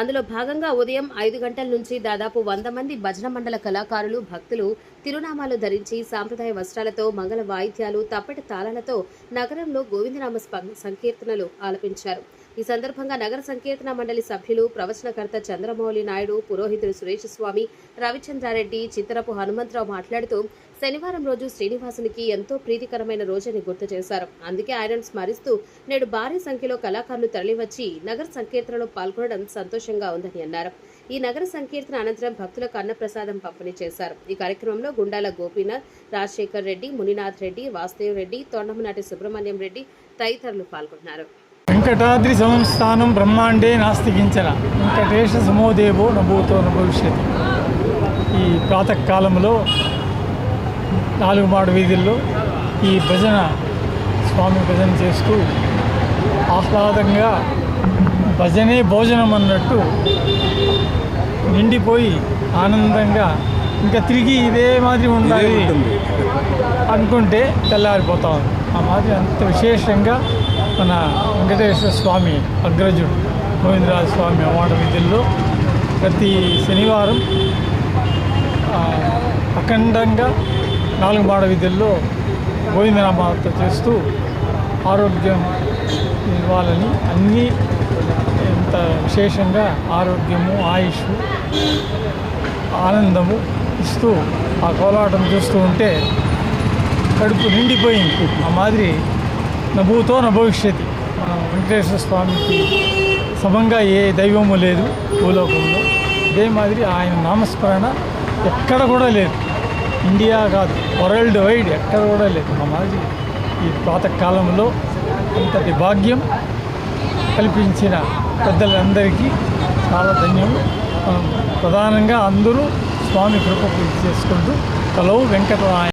అందులో భాగంగా ఉదయం ఐదు గంటల నుంచి దాదాపు వంద మంది భజన మండల కళాకారులు భక్తులు తిరునామాలు ధరించి సాంప్రదాయ వస్త్రాలతో మంగళ వాయిద్యాలు తప్పటి తాళాలతో నగరంలో గోవిందనామ సంకీర్తనలు ఆలపించారు. ఈ సందర్భంగా నగర సంకీర్తన మండలి సభ్యులు ప్రవచనకర్త చంద్రమౌళి నాయుడు పురోహితుడు సురేష్ స్వామి రవిచంద్రారెడ్డి చిత్తరపు హనుమంతరావు మాట్లాడుతూ శనివారం రోజు శ్రీనివాసునికి ఎంతో ప్రీతికరమైన రోజని గుర్తు చేశారు. అందుకే ఆయనను స్మరిస్తూ నేడు భారీ సంఖ్యలో కళాకారులు తరలివచ్చి నగర సంకీర్తనలో పాల్గొనడం సంతోషంగా ఉందని అన్నారు. ఈ నగర సంకీర్తన అనంతరం భక్తులకు అన్నప్రసాదం పంపిణీ చేశారు. ఈ కార్యక్రమంలో గుండాల గోపీనాథ్ రాజశేఖర్ రెడ్డి మునినాథ్ రెడ్డి వాసుదేవ్ రెడ్డి తొండమనాటి సుబ్రహ్మణ్యం రెడ్డి తదితరులు పాల్గొన్నారు. వెంకటాద్రి సంస్థానం బ్రహ్మాండే నాస్తికించన వెంకటేశ సమోదేవో నభూతో నభవిష్యతి. ఈ ప్రాతకాలంలో నాలుగు మాడు వీధుల్లో ఈ భజన స్వామి భజన చేస్తూ ఆహ్లాదంగా భజనే భోజనం అన్నట్టు నిండిపోయి ఆనందంగా ఇంకా తిరిగి ఇదే మాదిరి ఉండాలి అనుకుంటే తెల్లారిపోతా. ఉంది ఆ మాదిరి అంత విశేషంగా మన వెంకటేశ్వర స్వామి అగ్రజుడు గోవిందరాజ స్వామి అవార్డు విధుల్లో ప్రతి శనివారం అఖండంగా నాలుగు మాడ విధుల్లో గోవిందనామాలతో చేస్తూ ఆరోగ్యం ఇవ్వాలని అన్నీ ఎంత విశేషంగా ఆరోగ్యము ఆయుష్ ఆనందము ఇస్తూ ఆ కోలాటం చూస్తూ ఉంటే కడుపు నిండిపోయింది. ఆ మాదిరి నభూతో నభవిష్యతి. మన వెంకటేశ్వర స్వామికి సమంగా ఏ దైవము లేదు భూలోకంలో. అదే మాదిరి ఆయన నామస్మరణ ఎక్కడ కూడా లేదు. ఇండియా కాదు వరల్డ్ వైడ్ ఎక్కడ కూడా లేదు. ఆ ఈ పాతకాలంలో ఇంతటి భాగ్యం కల్పించిన పెద్దలందరికీ చాలా ధన్యం ప్రధానంగా అందరూ స్వామి కృప పూజ చేసుకుంటూ కలవు వెంకటరాయ